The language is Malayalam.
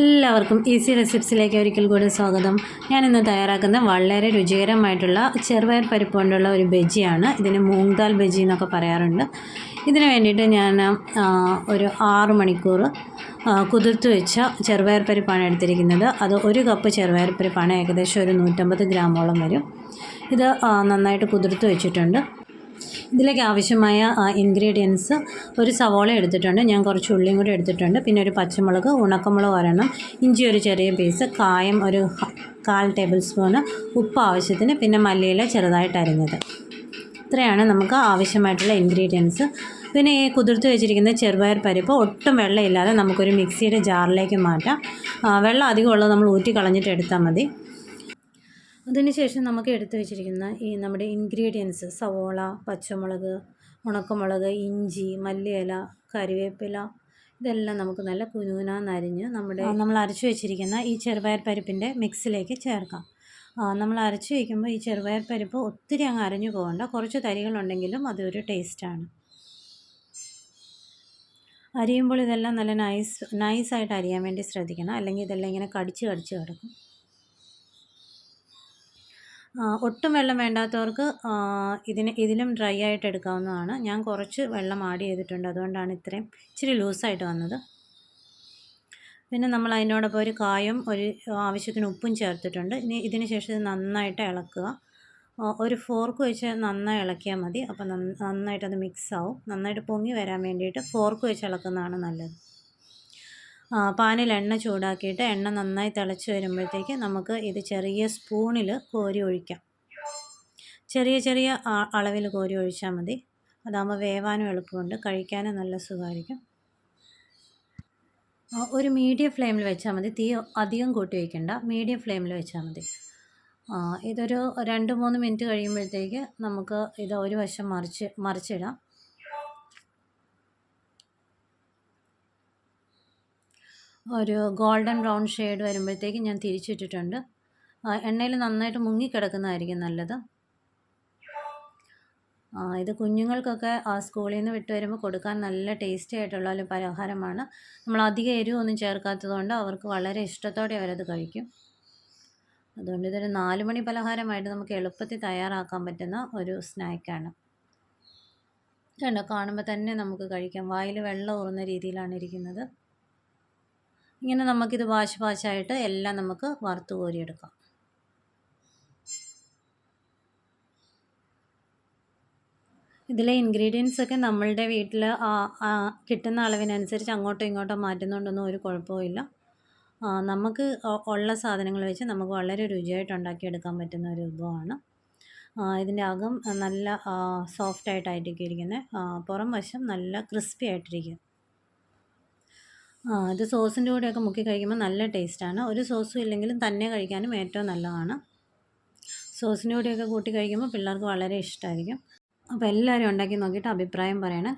എല്ലാവർക്കും ഈസി റെസിപ്സിലേക്ക് ഒരിക്കൽ കൂടി സ്വാഗതം. ഞാൻ ഇന്ന് തയ്യാറാക്കുന്ന വളരെ രുചികരമായിട്ടുള്ള ചെറുപയർ പരിപ്പ് കൊണ്ടുള്ള ഒരു ബജിയാണ്. ഇതിന് മൂങ് ദാൽ ബജി എന്നൊക്കെ പറയാറുണ്ട്. ഇതിന് വേണ്ടിയിട്ട് ഞാൻ ഒരു ആറ് മണിക്കൂർ കുതിർത്ത് വെച്ച ചെറുപയർ പരിപ്പാണ് എടുത്തിരിക്കുന്നത്. അത് ഒരു കപ്പ് ചെറുപയർ പരിപ്പാണ് ഏകദേശം ഒരു നൂറ്റമ്പത് ഗ്രാമോളം വരും. ഇത് നന്നായിട്ട് കുതിർത്ത് വെച്ചിട്ടുണ്ട്. ഇതിലേക്ക് ആവശ്യമായ ഇൻഗ്രീഡിയൻസ് ഒരു സവോള എടുത്തിട്ടുണ്ട്. ഞാൻ കുറച്ച് ഉള്ളിയും കൂടി എടുത്തിട്ടുണ്ട്. പിന്നെ ഒരു പച്ചമുളക് ഉണക്കമുളക് ഒരെണ്ണം ഇഞ്ചി ഒരു ചെറിയ പീസ് കായം ഒരു കാൽ ടേബിൾ സ്പൂണ് ഉപ്പ് ആവശ്യത്തിന് പിന്നെ മല്ലിയില ചെറുതായിട്ട് അരിഞ്ഞത്. ഇത്രയാണ് നമുക്ക് ആവശ്യമായിട്ടുള്ള ഇൻഗ്രീഡിയൻസ് പിന്നെ ഈ കുതിർത്ത് വെച്ചിരിക്കുന്ന ചെറുപയർ പരിപ്പ് ഒട്ടും വെള്ളമില്ലാതെ നമുക്കൊരു മിക്സിയുടെ ജാറിലേക്ക് മാറ്റാം. വെള്ളം അധികമുള്ളത് നമ്മൾ ഊറ്റി കളഞ്ഞിട്ട് എടുത്താൽ മതി. അതിനുശേഷം നമുക്ക് എടുത്തു വെച്ചിരിക്കുന്ന ഈ നമ്മുടെ ഇൻഗ്രീഡിയൻസ് സവോള പച്ചമുളക് ഉണക്കമുളക് ഇഞ്ചി മല്ലിയില കറിവേപ്പില ഇതെല്ലാം നമുക്ക് നല്ല കുനുകുനാന്നരിഞ്ഞ് നമ്മുടെ നമ്മൾ അരച്ചു വെച്ചിരിക്കുന്ന ഈ ചെറുപയർ പരിപ്പിന്റെ മിക്സിലേക്ക് ചേർക്കാം. നമ്മൾ അരച്ചു വയ്ക്കുമ്പോൾ ഈ ചെറുപയർ പരിപ്പ് ഒത്തിരി അങ്ങ് അരഞ്ഞു പോകണ്ട. കുറച്ച് തരികളുണ്ടെങ്കിലും അതൊരു ടേസ്റ്റാണ് അരിയുമ്പോൾ ഇതെല്ലാം നല്ല നൈസ് നൈസായിട്ട് അരിയാൻ വേണ്ടി ശ്രദ്ധിക്കണം. അല്ലെങ്കിൽ ഇതെല്ലാം ഇങ്ങനെ കടിച്ച് കടിച്ച് കിടക്കും. ഒട്ടും വെള്ളം വേണ്ടാത്തവർക്ക് ഇതിന് ഇതിലും ഡ്രൈ ആയിട്ട് എടുക്കാവുന്നതാണ്. ഞാൻ കുറച്ച് വെള്ളം ആഡ് ചെയ്തിട്ടുണ്ട്. അതുകൊണ്ടാണ് ഇത്രയും ഇച്ചിരി ലൂസായിട്ട് വന്നത്. പിന്നെ നമ്മൾ അതിനോടൊപ്പം ഒരു കായും ഒരു ആവശ്യത്തിന് ഉപ്പും ചേർത്തിട്ടുണ്ട്. ഇനി ഇതിന് ശേഷം ഇത് നന്നായിട്ട് ഇളക്കുക. ഒരു ഫോർക്ക് വെച്ച് നന്നായി ഇളക്കിയാൽ മതി. അപ്പോൾ നന്നായിട്ടത് മിക്സ് ആവും. നന്നായിട്ട് പൊങ്ങി വരാൻ വേണ്ടിയിട്ട് ഫോർക്ക് വെച്ച് ഇളക്കുന്നതാണ് നല്ലത്. പാനിൽ എണ്ണ ചൂടാക്കിയിട്ട് എണ്ണ നന്നായി തിളച്ച് വരുമ്പോഴത്തേക്ക് നമുക്ക് ഇത് ചെറിയ സ്പൂണിൽ കോരി ഒഴിക്കാം. ചെറിയ ചെറിയ അളവിൽ കോരി ഒഴിച്ചാൽ മതി. അതാകുമ്പോൾ വേവാനും എളുപ്പമുണ്ട്. കഴിക്കാനും നല്ല സുഖമായിരിക്കും. ഒരു മീഡിയം ഫ്ലെയിമിൽ വെച്ചാൽ മതി. തീ അധികം കൂട്ടി വയ്ക്കണ്ട. മീഡിയം ഫ്ലെയിമിൽ വെച്ചാൽ മതി. ഇതൊരു രണ്ട് മൂന്ന് മിനിറ്റ് കഴിയുമ്പോഴത്തേക്ക് നമുക്ക് ഇത് ഒരു വശം മറിച്ച് മറിച്ചിടാം. ഒരു ഗോൾഡൻ ബ്രൗൺ ഷെയ്ഡ് വരുമ്പോഴത്തേക്കും ഞാൻ തിരിച്ചിട്ടിട്ടുണ്ട്. എണ്ണയിൽ നന്നായിട്ട് മുങ്ങിക്കിടക്കുന്നതായിരിക്കും നല്ലത്. ഇത് കുഞ്ഞുങ്ങൾക്കൊക്കെ സ്കൂളിൽ നിന്ന് വിട്ട് വരുമ്പോൾ കൊടുക്കാൻ നല്ല ടേസ്റ്റി ആയിട്ടുള്ള ഒരു പലഹാരമാണ്. നമ്മൾ അധികം എരിവൊന്നും ചേർക്കാത്തതുകൊണ്ട് അവർക്ക് വളരെ ഇഷ്ടത്തോടെ അവരത് കഴിക്കും. അതുകൊണ്ട് ഇതൊരു നാല് മണി പലഹാരമായിട്ട് നമുക്ക് എളുപ്പത്തിൽ തയ്യാറാക്കാൻ പറ്റുന്ന ഒരു സ്നാക്കാണ്. കണ്ടോ കാണുമ്പോൾ തന്നെ നമുക്ക് കഴിക്കാം. വായിൽ വെള്ളം ഊറുന്ന രീതിയിലാണ് ഇരിക്കുന്നത്. ഇങ്ങനെ നമുക്കിത് വാശ് വാശായിട്ട് എല്ലാം നമുക്ക് വറുത്ത് കോരിയെടുക്കാം. ഇതിലെ ഇൻഗ്രീഡിയൻസ് ഒക്കെ നമ്മളുടെ വീട്ടിൽ കിട്ടുന്ന അളവിനനുസരിച്ച് അങ്ങോട്ടോ ഇങ്ങോട്ടോ മാറ്റുന്നുണ്ടൊന്നും ഒരു കുഴപ്പമില്ല നമുക്ക് ഉള്ള സാധനങ്ങൾ വെച്ച് നമുക്ക് വളരെ രുചിയായിട്ട് ഉണ്ടാക്കിയെടുക്കാൻ പറ്റുന്ന ഒരു വിഭവമാണ്. ഇതിന്റെ അകം നല്ല സോഫ്റ്റ് ആയിട്ടായിരിക്കും ഇരിക്കുന്നത് പുറം വശം നല്ല ക്രിസ്പി ആയിട്ടിരിക്കും. ഇത് സോസിന്റെ കൂടെയൊക്കെ മുക്കി കഴിക്കുമ്പോൾ നല്ല ടേസ്റ്റാണ്. ഒരു സോസും ഇല്ലെങ്കിലും തന്നെ കഴിക്കാനും ഏറ്റവും നല്ലതാണ്. സോസിന്റെ കൂടെയൊക്കെ കൂട്ടി കഴിക്കുമ്പോൾ പിള്ളേർക്ക് വളരെ ഇഷ്ടമായിരിക്കും. അപ്പോൾ എല്ലാവരും ഉണ്ടാക്കി നോക്കിയിട്ട് അഭിപ്രായം പറയണം.